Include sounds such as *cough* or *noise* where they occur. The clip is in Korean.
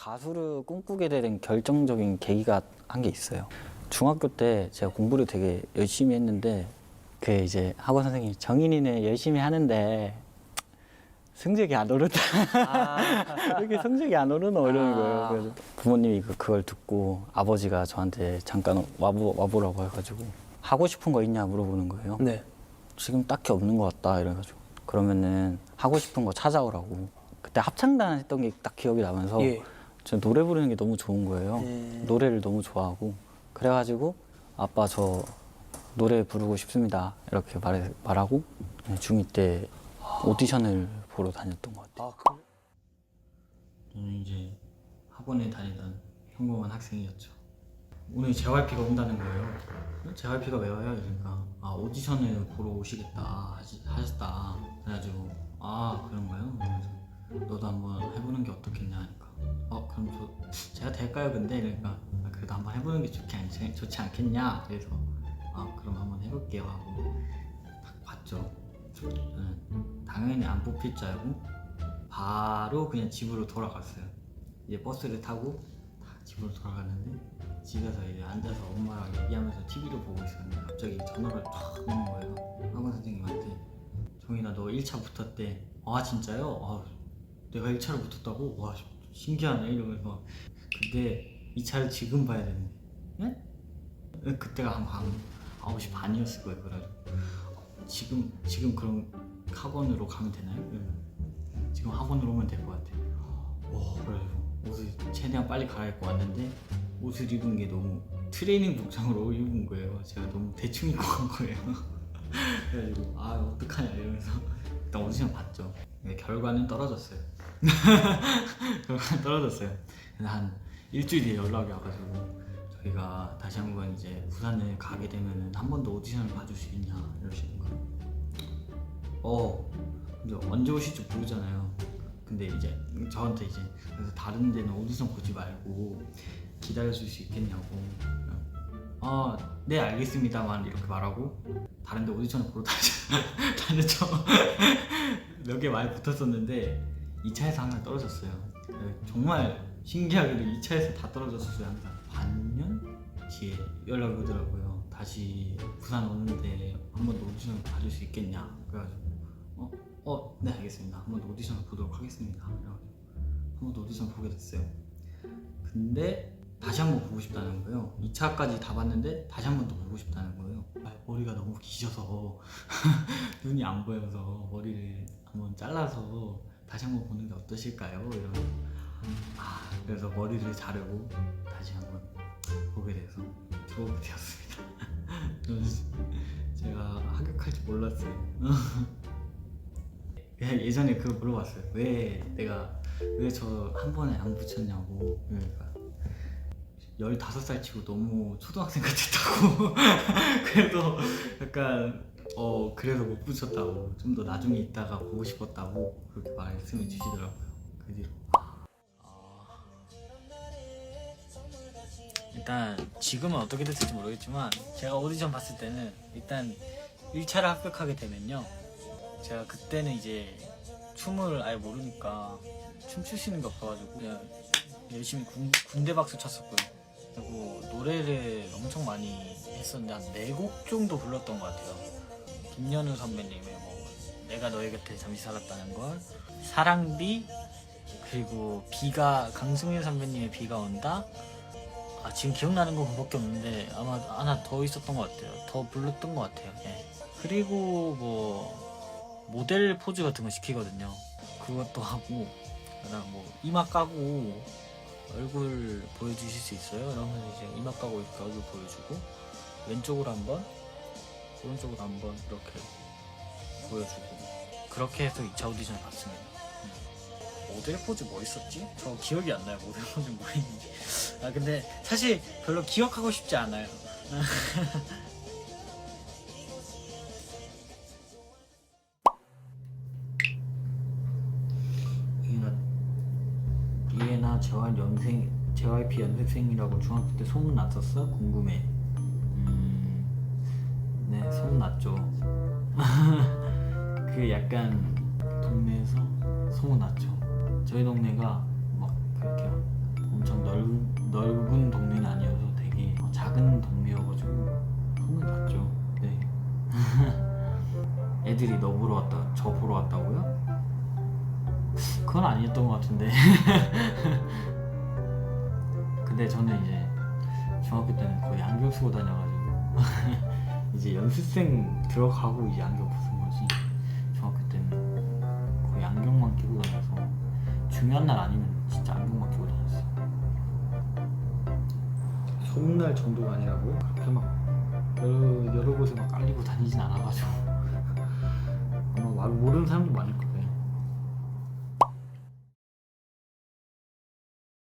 가수를 꿈꾸게 된 결정적인 계기가 한 게 있어요. 중학교 때 제가 공부를 되게 열심히 했는데 그 이제 학원 선생님이 정인이는 열심히 하는데 성적이 안 오른다. *laughs* 이렇게 성적이 안 오르노 이러는 거예요. 그래서 부모님이 그- 그걸 듣고 아버지가 저한테 잠깐 와보, 와보라고 해가지고 하고 싶은 거 있냐 물어보는 거예요. 네. 지금 딱히 없는 것 같다 이래가지고 그러면은 하고 싶은 거 찾아오라고 그때 합창단 했던 게 딱 기억이 나면서 예. 저 노래 부르는 게 너무 좋은 거예요 음. 노래를 너무 좋아하고 그래가지고 아빠 저 노래 부르고 싶습니다 이렇게 말, 말하고 중2 때 오디션을 보러 다녔던 것 같아요 아, 그... 저는 이제 학원에 다니던 평범한 학생이었죠. 오늘 JYP가 온다는 거예요. JYP가 왜 와요? 이러니까 아 오디션을 보러 오시겠다 하시, 하셨다. 그래가지고 아 그런가요? 그래서 너도 한번 해보는 게 어떻겠냐 어 그럼 저 제가 될까요? 근데 이러니까 아, 그래도 한번 해보는 게 좋지, 않, 좋지 않겠냐? 그래서 아 그럼 한번 해볼게요 하고 딱 봤죠. 저는 당연히 안 뽑힐 줄 알고 바로 그냥 집으로 돌아갔어요. 이제 버스를 타고 딱 집으로 돌아갔는데 집에서 이제 앉아서 엄마랑 얘기하면서 TV를 보고 있었는데 갑자기 전화가 탁 오는 거예요. 학원 선생님한테 종인아 너 1차 붙었대. 아 진짜요? 아, 내가 1차를 붙었다고? 와 신기하네 이러면서 근데 2차를 지금 봐야 되는데 예? 그때가 한밤 9시 반이었을 거예요. 그래가지고 지금 지금 그럼 학원으로 가면 되나요? 이러면 지금 학원으로 오면 될 것 같아. 오, 그래가지고 옷을 최대한 빨리 갈아입고 왔는데 옷을 입은 게 너무 트레이닝 복장으로 입은 거예요. 제가 너무 대충 입고 간 거예요. *laughs* 그래가지고 아 어떡하냐 이러면서 일단 오디션 봤죠. 근데 결과는 떨어졌어요. 결과는 *laughs* 떨어졌어요. 근데 한 일주일 뒤에 연락이 와가지고 저희가 다시 한번 이제 부산을 가게 되면은 한 번 더 오디션을 봐줄 수 있냐 이러시는 거예요. 어, 근데 언제 오실지 모르잖아요. 근데 이제 저한테 이제 그래서 다른 데는 오디션 보지 말고 기다려줄 수 있겠냐고. 아, 네 알겠습니다만 이렇게 말하고 다른 데 오디션을 보러 다녔, *laughs* 다녔죠. 몇 개 많이 붙었었는데 2차에서 항상 떨어졌어요. 네, 정말 신기하게도 2차에서 다 떨어졌었어요 항상. 반년 뒤에 연락이 오더라고요. 다시 부산 오는데 한번더 오디션을 봐줄 수 있겠냐. 그래가지고 어? 어, 네 알겠습니다. 한번더 오디션을 보도록 하겠습니다. 그래가지고 한번더 오디션 보게 됐어요. 근데 다시 한번 보고 싶다는 거예요. 2차까지 다 봤는데 다시 한 번 더 보고 싶다는 거예요. 아, 머리가 너무 기셔서 *laughs* 눈이 안 보여서 머리를 한번 잘라서 다시 한번 보는 게 어떠실까요? 이러면 아 그래서 머리를 자르고 다시 한번 보게 돼서 좋게 되었습니다. *laughs* 제가 합격할 줄 몰랐어요. *laughs* 예전에 그거 물어봤어요. 왜 내가 왜 저 한 번에 안 붙였냐고. 그러니까 15살 치고 너무 초등학생 같았다고. *laughs* 그래도 약간 어 그래서 못 붙였다고. 좀 더 나중에 있다가 보고 싶었다고 그렇게 말씀해 주시더라고요. 그 뒤로. 일단 지금은 어떻게 됐을지 모르겠지만 제가 오디션 봤을 때는 일단 1차를 합격하게 되면요 제가 그때는 이제 춤을 아예 모르니까 춤추시는 거 봐가지고 그냥 열심히 군, 군대 박수 쳤었고요 그리고 노래를 엄청 많이 했었는데 한네곡 정도 불렀던 것 같아요 김연우 선배님의 뭐 내가 너의 곁에 잠시 살았다는 걸 사랑비 그리고 비가 강승윤 선배님의 비가 온다 아 지금 기억나는 건 그밖에 없는데 아마 하나 더 있었던 것 같아요. 더 불렀던 것 같아요. 예. 그리고 뭐 모델 포즈 같은 거 시키거든요. 그것도 하고 그다음 뭐 이마 까고 얼굴 보여주실 수 있어요? 이러면 이제 이마 까고 이렇게 얼굴 보여주고 왼쪽으로 한번 오른쪽으로 한번 이렇게 보여주고 그렇게 해서 2차 오디션을 봤습니다. 음. 모델 포즈 뭐 있었지? 저 기억이 안 나요. 모델 포즈 뭐 있는지. 아 근데 사실 별로 기억하고 싶지 않아요. *laughs* 이나 이해나 재활 연생 JYP 연습생이라고 중학교 때 소문 났었어? 궁금해. 음, 네 소문 났죠. 그 약간 동네에서 소문 났죠. 저희 동네가 막 그렇게 엄청 넓, 넓은 동네는 아니어서 되게 작은 동네여가지고 소문이 났죠. 네. *laughs* 애들이 너 보러 왔다, 저 보러 왔다고요? 그건 아니었던 것 같은데. *laughs* 근데 저는 이제 중학교 때는 거의 안경 쓰고 다녀가지고 *laughs* 이제 연습생 들어가고 이제 안경 벗은 거지. 중학교 때는 거의 안경만 끼고 다녀서 중요한 날 아니면 진짜 안경만 끼고 다녔어요. 소문날 정도가 아니라고요? 그렇게 막 여러, 여러 곳에 막 깔리고 다니진 않아가지고 *laughs* 아마 말 모르는 사람도 많을 거예요.